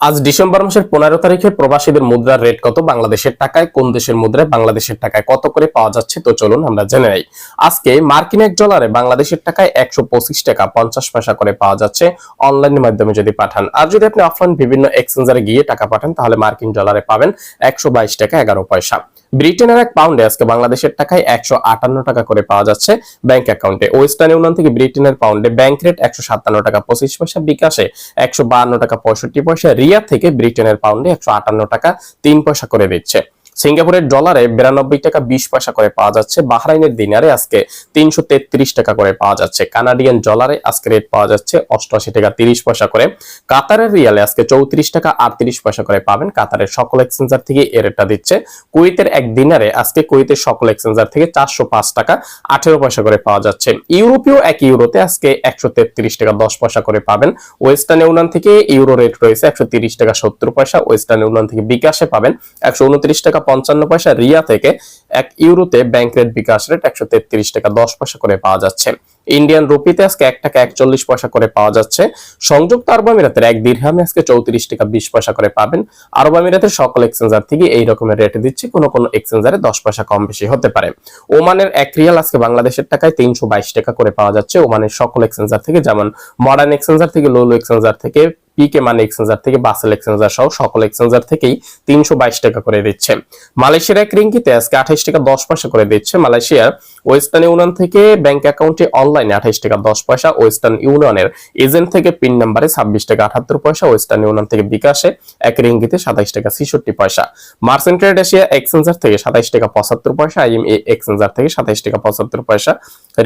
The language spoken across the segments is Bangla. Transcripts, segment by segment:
আজ ডিসেম্বর মাসের পনেরো তারিখে প্রবাসীদের মুদ্রার রেট কত? বাংলাদেশের টাকায়? কোন দেশের মুদ্রায় বাংলাদেশের টাকায় কত করে পাওয়া যাচ্ছে? তো চলুন আমরা জেনে নেই। আজকে মার্কিন এক ডলারে বাংলাদেশের টাকায় একশো পঁচিশ টাকা পঞ্চাশ পয়সা করে পাওয়া যাচ্ছে। অনলাইনের মাধ্যমে যদি পাঠান। আর যদি আপনি অফলাইন বিভিন্ন এক্সচেঞ্জারে গিয়ে টাকা পাঠান, তাহলে মার্কিন ডলারে পাবেন একশো বাইশ টাকা এগারো পয়সা। ব্রিটেনের এক পাউন্ডে আজকে বাংলাদেশের টাকায় একশো আটান্ন টাকা করে পাওয়া যাচ্ছে ব্যাংক অ্যাকাউন্টে। ওয়েস্টার্ন ইউনিয়ন থেকে ব্রিটেনের পাউন্ডে ব্যাংক রেট একশো সাতান্ন টাকা পঁচিশ পয়সা, বিকাশে একশো বাহান্ন টাকা পঁয়ষট্টি পয়সা রিয়া থেকে ব্রিটেনের পাউন্ডে একশো আটান্ন টাকা তিন পয়সা করে দিচ্ছে। সিঙ্গাপুরের ডলারে বিরানব্বই টাকা বিশ পয়সা করে পাওয়া যাচ্ছে। বাহরাইনের দিনারে আজকে তিনশো তেত্রিশ টাকা করে পাওয়া যাচ্ছে। কানাডিয়ান ডলারে আজকে রেট পাওয়া যাচ্ছে অষ্টআশি টাকা তিরিশ পয়সা করে। কাতারের রিয়ালে আজকে চৌত্রিশ টাকা আটত্রিশ পয়সা করে পাবেন। কাতারের সকল এক্সচেঞ্জার থেকে এ রেটটা দিচ্ছে। কুয়েতের এক দিনারে আজকে কুয়েতের সকল এক্সচেঞ্জার থেকে চারশো পাঁচ টাকা আঠেরো পয়সা করে পাওয়া যাচ্ছে। ইউরোপীয় এক ইউরোতে আজকে একশো তেত্রিশ টাকা দশ পয়সা করে পাবেন। ওয়েস্টার্ন ইউনিয়ন থেকে ইউরো রেট রয়েছে একশো টাকা সত্তর পয়সা। ওয়েস্টার্ন ইউনিয়ন থেকে বিকাশে পাবেন একশো উনত্রিশ টাকা পঞ্চান্ন পয়সা রিয়া থেকে এক ইউরোতে ব্যাংক রেট বিকাশ রেট একশো তেত্রিশ টাকা, দশ পয়সা করে পাওয়া যাচ্ছে। ইন্ডিয়ান রুপিতে আজকে এক টাকা একচল্লিশ পয়সা করে পাওয়া যাচ্ছে। সংযুক্ত আরব আমিরাতের এক দিরহামে আজকে চৌত্রিশ টাকা বিশ পয়সা করে পাবেন। আরব আমিরাতের সকল এক্সচেঞ্জার থেকে এই রকমের রেট দিচ্ছে। কোনো কোনো এক্সচেঞ্জারে দশ পয়সা কম বেশি হতে পারে। ওমানের এক রিয়াল আজকে বাংলাদেশের টাকায় তিনশো বাইশ টাকা করে পাওয়া যাচ্ছে। ওমানের সকল এক্সচেঞ্জার থেকে, যেমন মডার্ন এক্সচেঞ্জার থেকে লোলো এক্সচেঞ্জার থেকে পিকে মানি এক্সচেঞ্জার থেকে বাসেল এক্সচেঞ্জার সহ সকল এক্সচেঞ্জার থেকেই তিনশো বাইশ টাকা করে দিচ্ছে। মালয়েশিয়ার এক রিঙ্গিতে আজকে আঠাইশ টাকা দশ পয়সা করে দিচ্ছে। মালয়েশিয়ার ওয়েস্টার্ন ইউনিয়ন থেকে ব্যাংক অ্যাকাউন্টে অনলাইনে আঠাইশ টাকা দশ পয়সা, ওয়েস্টার্ন ইউনিয়নের এজেন্ট থেকে পিন নাম্বারে ছাব্বিশ টাকা আঠাত্তর পয়সা, ওয়েস্টার্ন ইউনিয়ন থেকে বিকাশে এক রিঙ্গিতে সাতাইশ টাকা ছিষট্টি পয়সা। মার্সেন্ট ট্রেড এশিয়া এক্সচেঞ্জার থেকে সাতাইশ টাকা পঁচাত্তর পয়সা, আইএমএ এক্সচেঞ্জার থেকে সাতাইশ টাকা পঁচাত্তর পয়সা,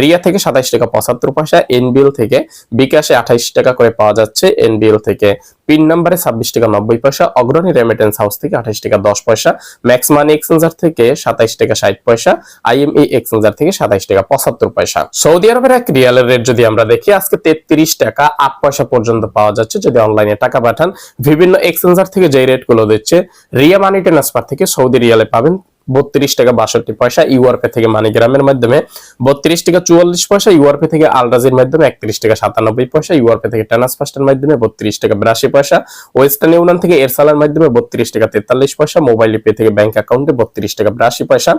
রিয়া থেকে সাতাইশ টাকা পঁচাত্তর পয়সা, এনবিএল থেকে বিকাশে আঠাইশ টাকা করে পাওয়া যাচ্ছে। এনবিএল থেকে পিন নাম্বারে ছাব্বিশ টাকা নব্বই পয়সা, অগ্রণী রেমিটেন্স হাউস থেকে আঠাইশ টাকা দশ পয়সা ম্যাক্স মানি এক্সচেঞ্জার থেকে সাতাইশ টাকা ষাট পয়সা আইএমই এক্সচেঞ্জার থেকে সাতাইশ টাকা পঁচাত্তর পয়সা। সৌদি আরবের এক রিয়ালের রেট যদি আমরা দেখি, আজকে তেত্রিশ টাকা আট পয়সা পর্যন্ত পাওয়া যাচ্ছে। যদি অনলাইনে টাকা পাঠান, বিভিন্ন এক্সচেঞ্জার থেকে যে রেটগুলো দিচ্ছে, রিয়া মানি ট্রান্সফার থেকে সৌদি রিয়ালে পাবেন বত্রিশ টাকা বাষট্টি পয়সা ইউআরপে থেকে মানিগ্রামের মাধ্যমে, বত্রিশ টাকা চুয়াল্লিশ পয়সা ইউআরপে থেকে আলরাজির মাধ্যমে, একত্রিশ টাকা সাতানব্বই পয়সা ইউআরপে থেকে ট্রান্সফার্স্টের মাধ্যমে, বত্রিশ টাকা বিরাশি পয়সা, ওয়েস্টার্ন ইউনিয়ন থেকে এরসালার মাধ্যমে, বত্রিশ টাকা তেতাল্লিশ পয়সা, মোবাইল পে থেকে ব্যাংক অ্যাকাউন্টে বত্রিশ টাকা বিরাশি পয়সা,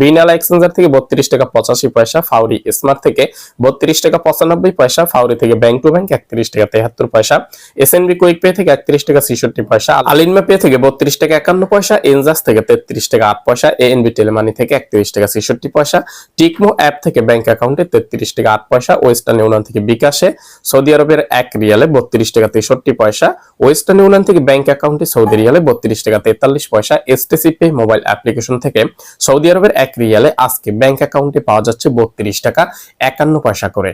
বিনালা এক্সচেঞ্জার থেকে বত্রিশ টাকা পঁচাশি পয়সা, ফাউরি স্মার্ট থেকে বত্রিশ টাকা পঁচানব্বই পয়সা, ফাউরি থেকে ব্যাংক টু ব্যাংক একত্রিশ টাকা তেহাত্তর পয়সা, এসএনবি কুইক পে থেকে একত্রিশ টাকা ছিষট্টি পয়সা, আলিনমা পে থেকে বত্রিশ টাকা একান্ন পয়সা, এনজাস থেকে তেত্রিশ টাকা আট পয়সা এএনবি টেলিমানি থেকে একত্রিশ টাকা ছেষট্টি পয়সা টিকমো অ্যাপ থেকে ব্যাংক অ্যাকাউন্টে তেত্রিশ টাকা আট পয়সা ওয়েস্টার্ন ইউনিয়ন থেকে বিকাশে সৌদি আরবের এক রিয়ালে বত্রিশ টাকা তেষট্টি পয়সা ওয়েস্টার্ন ইউনিয়ন থেকে ব্যাংক অ্যাকাউন্টে সৌদি রিয়ালে বত্রিশ টাকা তেতাল্লিশ পয়সা এসটিসি পে মোবাইল অ্যাপ্লিকেশন থেকে সৌদি আরবের এক রিয়ালে আজকে ব্যাংক অ্যাকাউন্টে পাওয়া যাচ্ছে বত্রিশ টাকা একান্ন পয়সা করে।